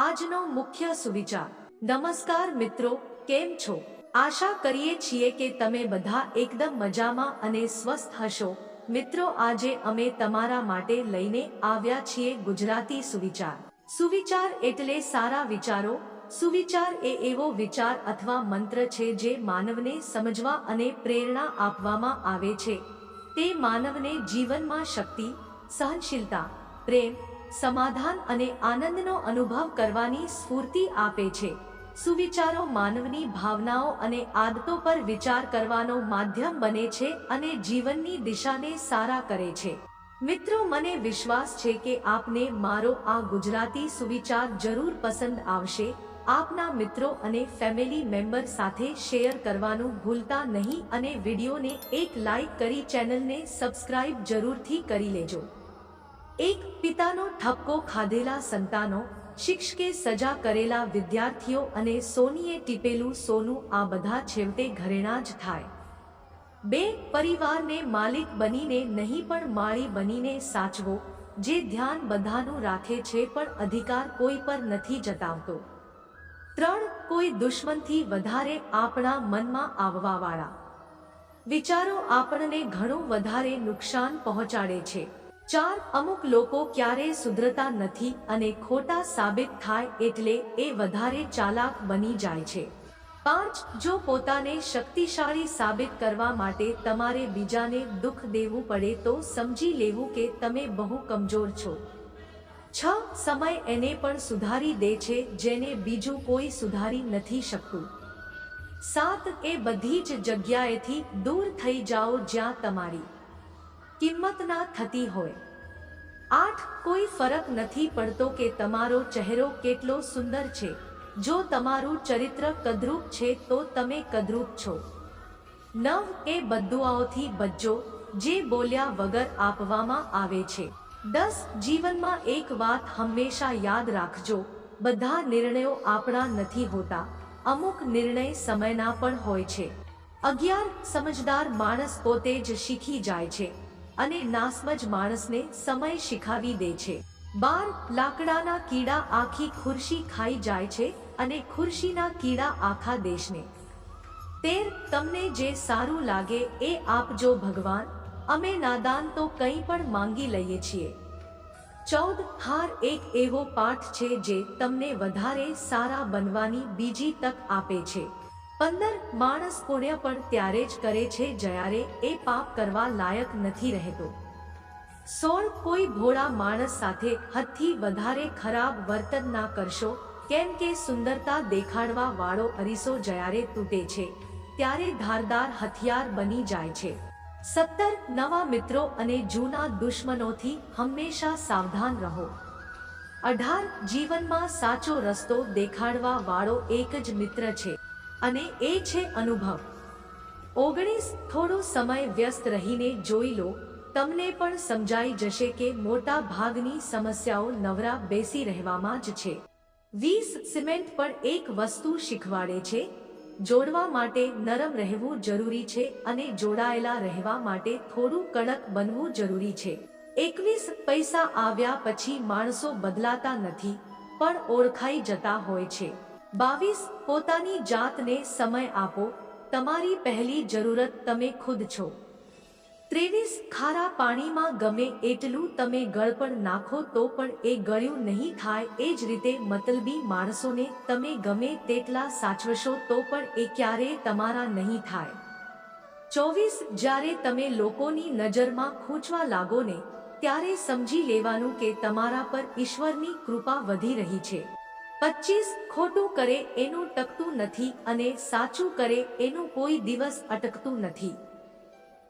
આજનો મુખ્ય સુવિચાર. નમસ્કાર મિત્રો, કેમ છો? આશા કરીએ છીએ કે તમે બધા એકદમ મજામાં અને સ્વસ્થ હશો. મિત્રો, આજે અમે તમારા માટે લઈને આવ્યા છીએ ગુજરાતી સુવિચાર. સુવિચાર એટલે સારા વિચારો. સુવિચાર એ એવો વિચાર અથવા મંત્ર છે જે માનવને સમજવા અને પ્રેરણા આપવામાં આવે છે. તે માનવને જીવનમાં શક્તિ, સહનશીલતા, પ્રેમ સમાધાન અને આનંદનો અનુભવ કરવાની સ્ફૂર્તિ આપે છે. સુવિચારો માનવની ભાવનાઓ અને આદતો પર વિચાર કરવાનો માધ્યમ બને છે અને જીવનની દિશાને સારા કરે છે. મિત્રો, મને વિશ્વાસ છે કે આપને મારો આ ગુજરાતી સુવિચાર જરૂર પસંદ આવશે. આપના મિત્રો અને ફેમિલી મેમ્બર સાથે શેર કરવાનું ભૂલતા નહીં અને વિડીયોને એક લાઈક કરી ચેનલને સબસ્ક્રાઇબ જરૂરથી કરી લેજો. એક પિતાનો ઠપકો ખાધેલા સંતાનો, શિક્ષકે સજા કરેલા વિદ્યાર્થીઓ અને સોનીએ ટીપેલું સોનું આ બધા છેવટે ઘરેણા જ થાય. બે પરિવારને માલિક બનીને નહીં પણ માળી બનીને સાચવો, જે ધ્યાન બધાનું રાખે છે પણ અધિકાર કોઈ પર નથી જતાવતો. ત્રણ કોઈ દુશ્મનથી વધારે આપણા મનમાં આવવાવાળા. વિચારો આપણને ઘણું વધારે નુકસાન પહોંચાડે છે. ચાર અમુક લોકો ક્યારેય સુધરતા નથી અને ખોટા સાબિત થાય એટલે એ વધારે ચાલાક બની જાય છે. પાંચ, જો પોતાને શક્તિશાળી સાબિત કરવા માટે તમારે બીજાને દુઃખ દેવું પડે તો સમજી લેવું કે તમે બહુ કમજોર છો. છ, સમય એને પણ સુધારી દે છે જેને બીજું કોઈ સુધારી નથી શકતું. સાત, એ બધી જ જગ્યાએથી દૂર થઈ જાઓ જ્યાં તમારી કિંમત ના થતી હોય. આઠ કોઈ ફરક નથી પડતો કે તમારો ચહેરો કેટલો સુંદર છે. જો તમારું ચરિત્ર કદરૂપ છે તો તમે કદરૂપ છો. નવ એ બદુઆઓથી બચજો, જે બોલ્યા વગર આપવામાં આવે છે. દસ જીવનમાં એક વાત હંમેશા યાદ રાખજો, બધા નિર્ણયો આપણા નથી હોતા. અમુક નિર્ણય સમયના પણ હોય છે. અગિયાર સમજદાર માણસ પોતે જ શીખી જાય છે. અને નાસમજ માણસને સમય શીખાવી દે છે. બાર લાકડાના કીડા આખી ખુરશી ખાઈ જાય છે અને ખુરશીના કીડા આખા દેશને. તેર, તમને જે સારું લાગે એ આપજો ભગવાન, અમે નાદાન તો કંઈ પણ માંગી લઈએ છીએ. ચૌદ, હાર એક એવો પાઠ છે જે તમને વધારે સારા બનવાની બીજી તક આપે છે. પંદર માણસ પુણ્ય પણ ત્યારે જ કરે છે જ્યારે એ પાપ કરવા લાયક નથી રહેતો. સોળ કોઈ ભોળા માણસ સાથે હદથી વધારે ખરાબ વર્તન ના કરશો, કેમ કે સુંદરતા દેખાડવા વાળો અરીસો જ્યારે તૂટે છે, ત્યારે ધારદાર હથિયાર બની જાય છે. સત્તર નવા મિત્રો અને જૂના દુશ્મનોથી હંમેશા સાવધાન રહો. અઢાર જીવનમાં સાચો રસ્તો દેખાડવા વાળો એક જ મિત્ર છે. અને એ છે અનુભવ. ઓગણીસ થોડો સમય વ્યસ્ત રહીને જોઈ લો, તમને પણ સમજાઈ જશે કે મોટા ભાગની સમસ્યાઓ નવરા બેસી રહેવામાં જ છે. વીસ સિમેન્ટ પણ એક વસ્તુ શીખવાડે છે, જોડવા માટે નરમ રહેવું જરૂરી છે અને જોડાયેલા રહેવા માટે થોડું કડક બનવું જરૂરી છે. એકવીસ પૈસા આવ્યા પછી માણસો બદલાતા નથી, પણ ઓળખાઈ જતા હોય છે. બાવીસ પોતાની જાતને સમય આપો, તમારી પહેલી જરૂરત તમે ખુદ છો. ત્રેવીસ ખારા પાણીમાં ગમે એટલું તમે ગળપણ નાખો તો પણ એ ગળ્યું નહીં થાય એ જ રીતે મતલબી માણસોને તમે ગમે તેટલા સાચવશો તો પણ એ ક્યારેય તમારા નહીં થાય. ચોવીસ જ્યારે તમે લોકોની નજરમાં ખૂંચવા લાગો ને ત્યારે સમજી લેવાનું કે તમારા પર ઈશ્વરની કૃપા વધી રહી છે. પચીસ ખોટું કરે એનું ટકતું નથી અને સાચું કરે એનું કોઈ દિવસ અટકતું નથી.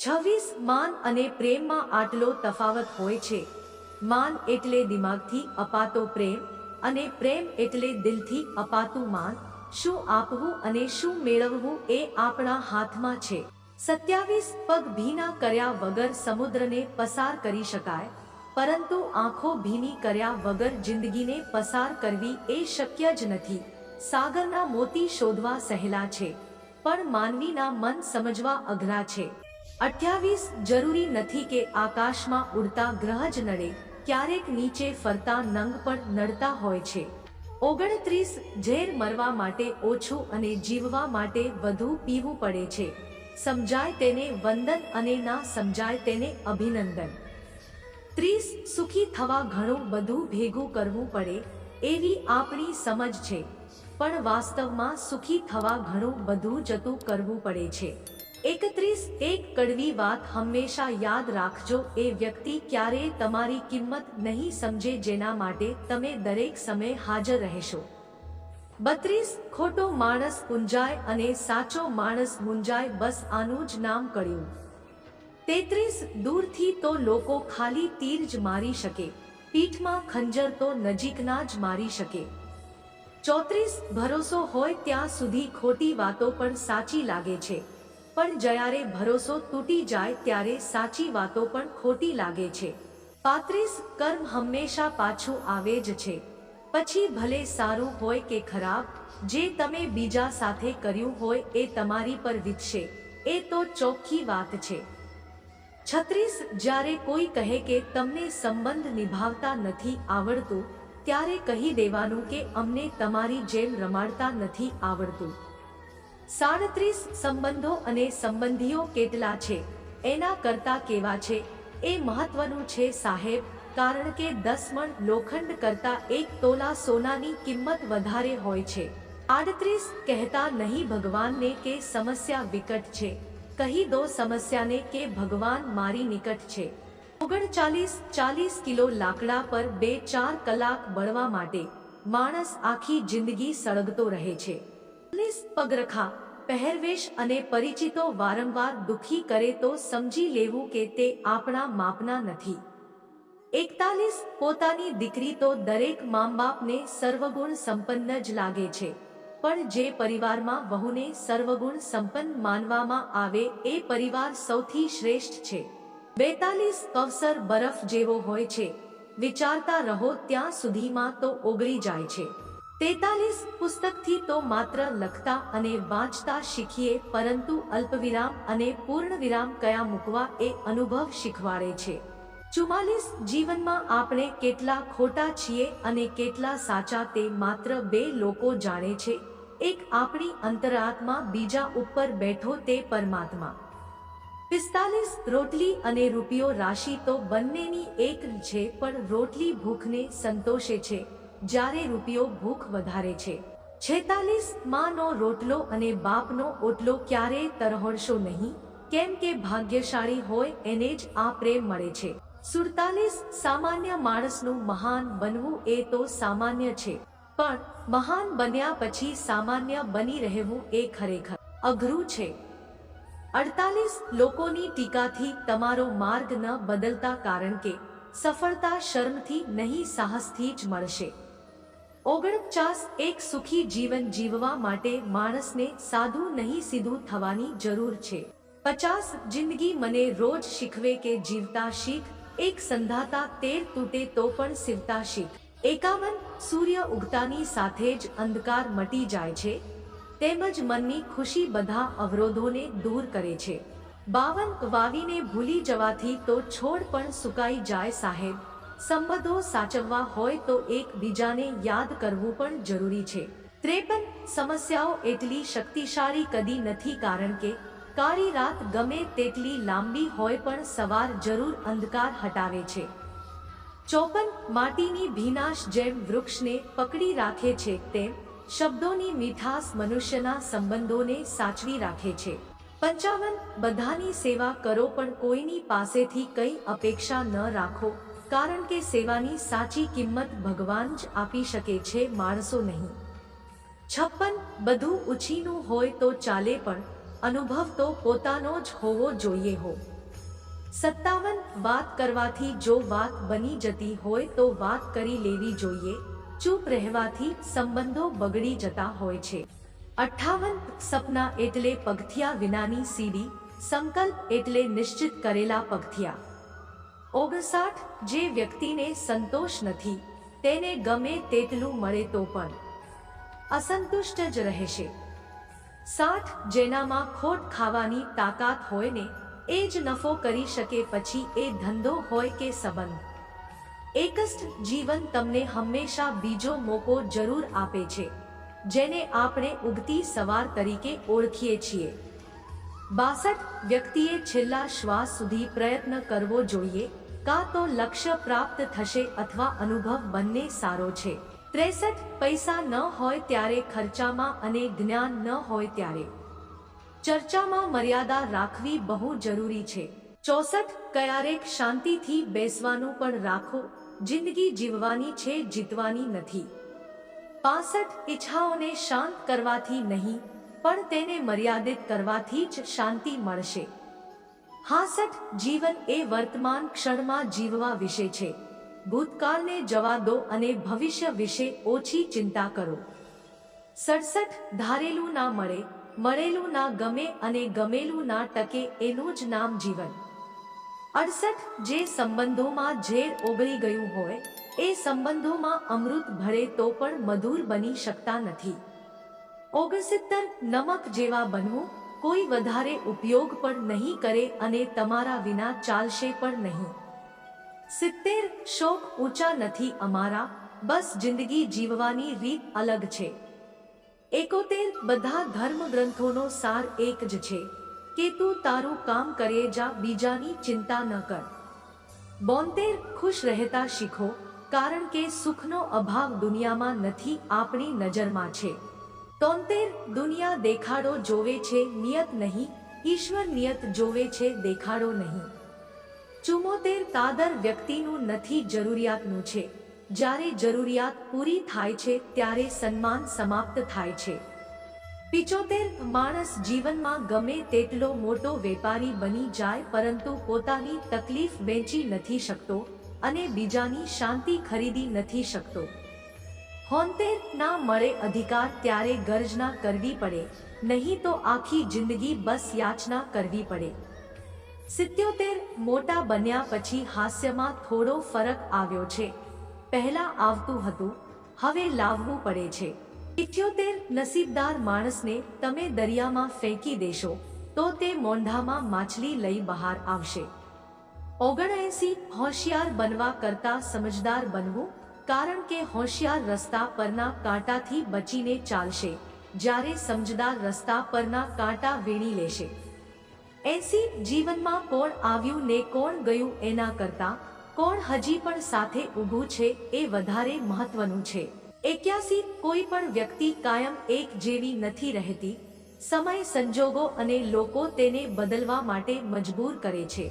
છવ્વીસ માન અને પ્રેમમાં આટલો તફાવત હોય છે. માન એટલે દિમાગથી અપાતો પ્રેમ અને પ્રેમ એટલે દિલથી અપાતું માન, શું આપવું અને શું મેળવવું એ આપણા હાથમાં છે. સત્યાવીસ પગ ભીના કર્યા વગર સમુદ્રને પસાર કરી શકાય પરંતુ આંખો ભીની કર્યા વગર જિંદગીને પસાર કરવી એ શક્ય જ નથી. સાગરના મોતી શોધવા સહેલા છે, પણ માનવીના મન સમજવા અઘરા છે. અઠ્યાવીસ જરૂરી નથી કે આકાશમાં ઉડતા ગ્રહ જ નડે, ક્યારેક નીચે ફરતા નંગ પણ નડતા હોય છે. ઓગણત્રીસ ઝેર મરવા માટે ઓછું અને જીવવા માટે વધુ પીવું પડે છે. સમજાય તેને વંદન અને ના સમજાય તેને અભિનંદન. ત્રીસ સુખી થવા ઘણું બધું ભેગું કરવું પડે એવી આપણી સમજ છે. પણ વાસ્તવમાં સુખી થવા ઘણું બધું જતું કરવું પડે છે. એકત્રીસ એક કડવી વાત હંમેશા યાદ રાખજો, એ વ્યક્તિ ક્યારેય તમારી કિંમત નહીં સમજે જેના માટે તમે દરેક સમયે હાજર રહેશો. બત્રીસ, ખોટો માણસ પૂંજાય અને સાચો માણસ ગુંજાય બસ આનું જ નામ કળ્યું. તેત્રીસ દૂરથી તો લોકો ખાલી તીર જ મારી શકે, પીઠમાં ખંજર તો નજીકના જ મારી શકે. ચોત્રીસ ભરોસો હોય ત્યાં સુધી ખોટી વાતો પણ સાચી લાગે છે, પણ જ્યારે ભરોસો તૂટી જાય ત્યારે સાચી વાતો પણ ખોટી લાગે છે. પાંત્રીસ કર્મ હંમેશા પાછું આવે જ છે, પછી ભલે સારું હોય કે ખરાબ, જે તમે બીજા સાથે કર્યું હોય એ તમારી પર વીતશે, એ તો ચોખ્ખી વાત છે. છત્રીસ જ્યારે કોઈ કહે કે તમને સંબંધ નિભાવતા નથી આવડતું, ત્યારે કહી દેવાનું કે અમને તમારી જેમ રમાડતા નથી આવડતું. સાડત્રીસ સંબંધો અને સંબંધીઓ કેટલા છે? એના કરતા કેવા છે? એ મહત્વનું છે સાહેબ, કારણ કે દસ મણ લોખંડ કરતા એક તોલા સોનાની કિંમત વધારે હોય છે. આડત્રીસ કહેતા નહીં ભગવાનને કે સમસ્યા વિકટ છે. કહી દો સમસ્યાને કે ભગવાન મારી નિકટ છે. ઓગણચાલીસ, ચાલીસ કિલો લાકડા પર બે, ચાર કલાક બળવા માટે માણસ આખી જિંદગી સળગતો રહે છે. પગરખા, પહેરવેશ અને પરિચિતો વારંવાર દુખી કરે તો સમજી લેવું કે તે આપણા માપના નથી. એકતાલીસ, પોતાની દીકરી તો દરેક મામબાપને સર્વગુણ સંપન્ન જ લાગે છે. પણ જે પરિવારમાં વહુને સર્વગુણ સંપન્ન માનવામાં આવે, એ પરિવાર સૌથી શ્રેષ્ઠ છે. બેતાલીસ કવસર બરફ જેવો હોય છે. વિચારતા રહો, ત્યાં સુધીમાં તો ઓગળી જાય છે. તેતાલીસ પુસ્તકથી તો માત્ર લખતા અને વાંચતા શીખીએ, પરંતુ અલ્પવિરામ અને પૂર્ણ વિરામ કયા મૂકવા એ અનુભવ શીખવાડે છે. ચુમ્માલીસ જીવનમાં આપણે કેટલા ખોટા છીએ અને કેટલા સાચા તે માત્ર બે લોકો જાણે છે. એક આપણી અંતરાત્મા બીજા ઉપર બેઠો તે પરમાત્મા. પિસ્તાલીસ રોટલી અને રૂપિયો રાશિ તો બંનેની એક છે પણ રોટલી ભૂખને સંતોષે છે, જ્યારે રૂપિયો ભૂખ વધારે છે. છેતાલીસ માનો રોટલો અને બાપનો ઓટલો ક્યારેય તરહોડશો નહીં? કેમ કે ભાગ્યશાળી હોય એને જ આ પ્રેમ મળે છે. સુડતાલીસ સામાન્ય માણસનું મહાન બનવું એ તો સામાન્ય છે. પણ મહાન બન્યા પછી સામાન્ય બની રહેવું એ ખરેખર અઘરું છે. અડતાલીસ લોકોની ટીકાથી તમારો માર્ગ ન બદલતા કારણ કે સફળતા શર્મથી નહીં સાહસથી જ મળશે. ઓગણપચાસ એક સુખી જીવન જીવવા માટે માણસને સાદું નહીં સીધું થવાની જરૂર છે. પચાસ જિંદગી મને રોજ શીખવે કે જીવતા શીખ, એક સંધાતા તેર તૂટે તો પણ સીવતા શીખ. એકાવન સૂર્ય ઉગતાની સાથે જ અંધકાર મટી જાય છે, તેમજ મનની ખુશી બધા અવરોધોને દૂર કરે છે. બાવન વાવીને ભૂલી જવાથી તો છોડ પણ સુકાઈ જાય સાહેબ. સંબંધો સાચવવા હોય તો એકબીજાને યાદ કરવું પણ જરૂરી છે. ત્રેપન સમસ્યાઓ એટલી શક્તિશાળી કદી નથી કારણ કે કાળી રાત ગમે તેટલી લાંબી હોય પણ સવાર જરૂર અંધકાર હટાવે છે. ચોપન માટીની ભીનાશ જેમ વૃક્ષને પકડી રાખે છે, તેમ શબ્દોની મીઠાસ મનુષ્યના સંબંધોને સાચવી રાખે છે. પંચાવન, બધાની સેવા કરો પણ કોઈની પાસેથી કઈ અપેક્ષા ન રાખો, કારણ કે સેવાની સાચી કિંમત ભગવાન જ આપી શકે છે, માણસો નહીં. છપ્પન, બધું ઉછીનું હોય તો ચાલે પણ અનુભવ તો પોતાનો જ હોવો જોઈએ હો. સત્તાવન વાત કરવાથી જો વાત બની જતી હોય તો વાત કરી લેવી જોઈએ. ચૂપ રહેવાથી સંબંધો બગડી જતા હોય છે. અઠ્ઠાવન સપના એટલે પગથિયા વિનાની સીડી, સંકલ્પ એટલે નિશ્ચિત કરેલા પગથિયા. ઓગણસાઠ, જે વ્યક્તિને સંતોષ નથી, તેને ગમે તેટલું મળે તો પણ. અસંતુષ્ટ જ રહેશે. સાઠ, જેનામાં ખોટ ખાવાની તાકાત હોય ને એ જ નફો કરી શકે પછી એ ધંધો હોય કે સંબંધ. એકસ્ટ જીવન તમને હંમેશા બીજો મોકો જરૂર આપે છે, જેને આપણે ઉગતી સવાર તરીકે ઓળખીએ છીએ. બાસઠ વ્યક્તિએ છેલ્લા શ્વાસ સુધી પ્રયત્ન કરવો જોઈએ, કાં તો લક્ષ્ય પ્રાપ્ત થશે અથવા અનુભવ બંને સારો છે. ત્રેસઠ પૈસા ન હોય ત્યારે ખર્ચામાં અને જ્ઞાન ન હોય ત્યારે. ચર્ચામાં મર્યાદા રાખવી બહુ જરૂરી છે. ચોસઠ ક્યારેક શાંતિથી બેસવાનું પણ રાખો. જિંદગી જીવવાની છે, જીતવાની નથી. પાસઠ, ઈચ્છાઓને શાંત કરવાથી નહીં, પણ તેને મર્યાદિત કરવાથી જ શાંતિ મળશે. હાસઠ, જીવન એ વર્તમાન ક્ષણમાં જીવવા વિશે છે. ભૂતકાળને જવા દો અને ભવિષ્ય વિશે ઓછી ચિંતા કરો. સડસઠ, ધારેલું ના મળે મળેલું ના ગમે અને ગમેલું ના ટકે એનું જ નામ જીવન. અડસઠ જે સંબંધોમાં ઝેર ઓગળી ગયું હોય, એ સંબંધોમાં અમૃત ભળે તો પણ મધુર બની શકતા નથી. ઓગણસિત્તર નમક જેવા બનવું કોઈ વધારે ઉપયોગ પણ નહીં કરે અને તમારા વિના ચાલશે પણ નહીં. સિત્તેર શોક ઊંચા નથી અમારા, બસ જિંદગી જીવવાની રીત અલગ છે. એકોતેર બધા ધર્મ ગ્રંથોનો સાર એક જ છે કે તું તારું કામ કરે જા બીજાની ચિંતા ન કર. બોતેર ખુશ રહેતા શીખો, કારણ કે સુખનો અભાવ દુનિયામાં નથી, આપણી નજરમાં છે. તોતેર દુનિયા દેખાડો જોવે છે, નિયત નહીં, ઈશ્વર નિયત જોવે છે, દેખાડો નહીં. ચુમ્મોતેર કાદર વ્યક્તિનું નથી, જરૂરિયાતનું છે. જ્યારે જરૂરિયાત પૂરી થાય છે ત્યારે સન્માન સમાપ્ત થાય છે. પિચોતેર માણસ જીવનમાં ગમે તેટલો મોટો વેપારી બની જાય પરંતુ પોતાની તકલીફ વેચી નથી શકતો અને બીજાની શાંતિ ખરીદી નથી શકતો. હોંતેર ના મળે અધિકાર ત્યારે ગર્જના કરવી પડે, નહીં તો આખી જિંદગી બસ યાચના કરવી પડે. સિત્યોતેર મોટા બન્યા પછી હાસ્યમાં થોડો ફરક આવ્યો છે. પહેલા આવતું હતું, હવે લાવવું પડે છે. ઇઠ્યોતેર નસીબદાર માણસને તમે દરિયામાં ફેંકી દેશો, તો તે મોંઢામાં માછલી લઈ બહાર આવશે. ઓગણએંસી હોશિયાર બનવા કરતા સમજદાર બનવું, કારણ કે હોશિયાર રસ્તા પરના કાંટાથી બચીને ચાલશે, જ્યારે સમજદાર રસ્તા પરના કાંટા વીણી લેશે. એસી જીવનમાં કોણ આવ્યું ને કોણ ગયું એના કરતા કોણ હજી પણ સાથે ઊભું છે એ વધારે મહત્વનું છે. એક્યાસી કોઈ પણ વ્યક્તિ કાયમ એક જેવી નથી રહેતી. સમય સંજોગો અને લોકો તેને બદલવા માટે મજબૂર કરે છે.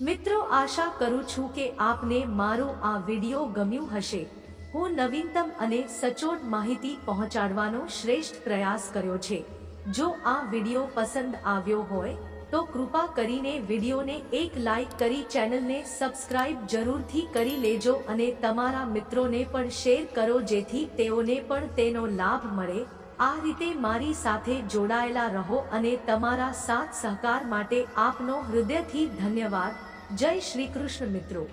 મિત્રો, આશા કરું છું કે આપને મારો આ વીડિયો ગમ્યું હશે. હું નવીનતમ અને સચોટ માહિતી પહોંચાડવાનો શ્રેષ્ઠ પ્રયાસ કર્યો છે. જો આ વીડિયો પસંદ આવ્યો હોય તો કૃપા કરીને વિડિયોને એક લાઇક કરી ચેનલને સબસ્ક્રાઇબ જરૂરથી કરી લેજો અને તમારા મિત્રોને પણ શેર કરો જેથી તેઓને પણ તેનો લાભ મળે. આ રીતે મારી સાથે જોડાયેલા રહો અને તમારા સાથ સહકાર માટે આપનો હૃદયથી ધન્યવાદ. જય શ્રી કૃષ્ણ મિત્રો.